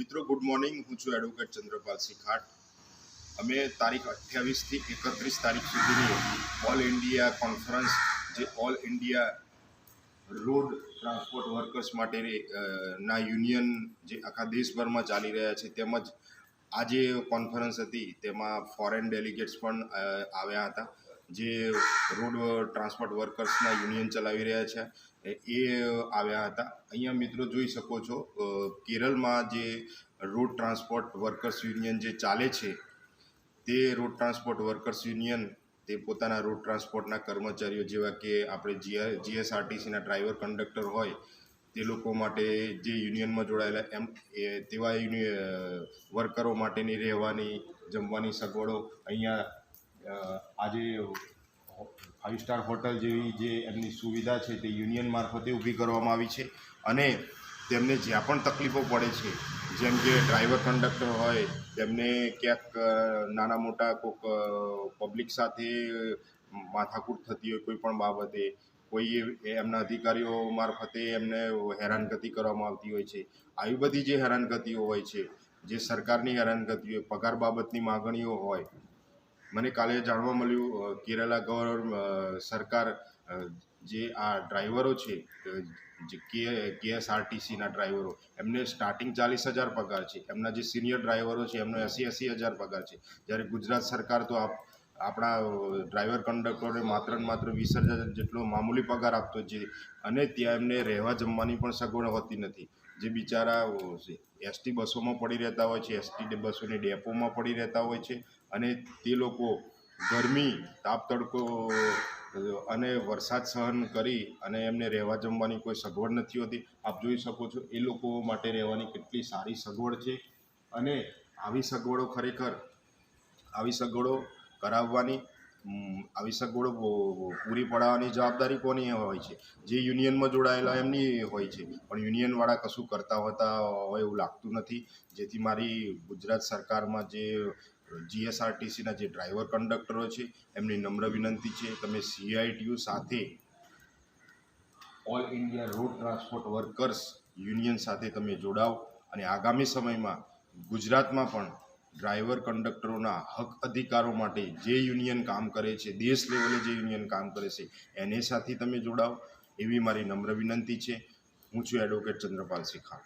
મિત્રો good morning હું છું એડવોકેટ ચંદ્રપાલ સિંઘાટ અમે તારીખ અઠ્યાવીસથી એકત્રીસ તારીખ સુધીની ઓલ ઇન્ડિયા કોન્ફરન્સ જે all India road transport workers માટેની ના યુનિયન જે આખા દેશભરમાં ચાલી રહ્યા છે, તેમજ આ જે કોન્ફરન્સ હતી, તેમાં ફોરેન ડેલિગેટ્સ પણ આવ્યા હતા. જે રોડ ટ્રાન્સપોર્ટ વર્કર્સના યુનિયન ચલાવી રહ્યા છે, એ આવ્યા હતા. અહીંયા મિત્રો જોઈ શકો છો કેરળમાં જે રોડ ટ્રાન્સપોર્ટ વર્કર્સ યુનિયન જે ચાલે છે, તે રોડ ટ્રાન્સપોર્ટ વર્કર્સ યુનિયન તે પોતાના રોડ ટ્રાન્સપોર્ટના કર્મચારીઓ જેવા કે આપણે જીઆર જીએસઆરટીસીના ડ્રાઈવર, કંડક્ટર હોય, તે લોકો માટે જે યુનિયનમાં જોડાયેલા એમ, એ, તેવા વર્કરો માટેની રહેવાની, જમવાની સગવડો અહીંયા આજે ફાઇવ સ્ટાર હોટલ જેવી જે એમની સુવિધા છે તે યુનિયન મારફતે ઊભી કરવામાં આવી છે અને તેમને જ્યાં પણ તકલીફો પડે છે, જેમ કે ડ્રાઈવર કંડક્ટર હોય, તેમને ક્યાંક નાના મોટા કોઈક પબ્લિક સાથે માથાકૂટ થતી હોય કોઈ પણ બાબતે, કોઈ એમના અધિકારીઓ મારફતે એમને હેરાનગતિ કરવામાં આવતી હોય છે. આવી બધી જે હેરાનગતિઓ હોય છે, જે સરકારની હેરાનગતિ હોય, પગાર બાબતની માગણીઓ હોય મને કાલે જાણવા મળ્યું કેરાલા ગવર્ન સરકાર જે આ ડ્રાઈવરો છે કે, કેએસઆરટીસીના ડ્રાઈવરો, એમને સ્ટાર્ટિંગ ચાલીસ હજાર પગાર છે. એમના જે સિનિયર ડ્રાઈવરો છે, એમનો એંસી એંસી હજાર પગાર છે. જ્યારે ગુજરાત સરકાર તો આપ આપણા ડ્રાઈવર કંડક્ટરોને માત્ર ને માત્ર વીસ હજાર જેટલો મામૂલી પગાર આપતો છે અને ત્યાં એમને રહેવા જમવાની પણ સગવડ હોતી નથી. જે બિચારા એસટી બસોમાં પડી રહેતા હોય છે એસટી બસોની ડેપોમાં પડી રહેતા હોય છે અને તે લોકો ગરમી, તાપ તડકો અને વરસાદ સહન કરી અને એમને રહેવા જમવાની કોઈ સગવડ નથી હોતી. આપ જોઈ શકો છો એ લોકો માટે રહેવાની કેટલી સારી સગવડ છે અને આવી સગવડો ખરેખર, આવી સગવડો કરાવવાની આવી સગવડો પૂરી પડાવવાની જવાબદારી કોની હોય છે? જે યુનિયનમાં જોડાયેલા એમની હોય છે. પણ યુનિયનવાળા કશું કરતા હોતા હોય એવું લાગતું નથી. જેથી મારી ગુજરાત સરકારમાં જે જીએસઆરટીસીના જે ડ્રાઈવર કંડક્ટરો છે, એમની નમ્ર વિનંતી છે, તમે સીઆઈટીયુ સાથે all India road transport workers union સાથે તમે જોડાઓ અને આગામી સમયમાં ગુજરાતમાં પણ ડ્રાઈવર કંડક્ટરોના હક અધિકારો માટે જે યુનિયન કામ કરે છે, દેશ લેવલે જે યુનિયન કામ કરે છે, એને સાથે તમે જોડાઓ. એવી મારી નમ્ર વિનંતી છે. હું છું એડવોકેટ ચંદ્રપાલ શિખા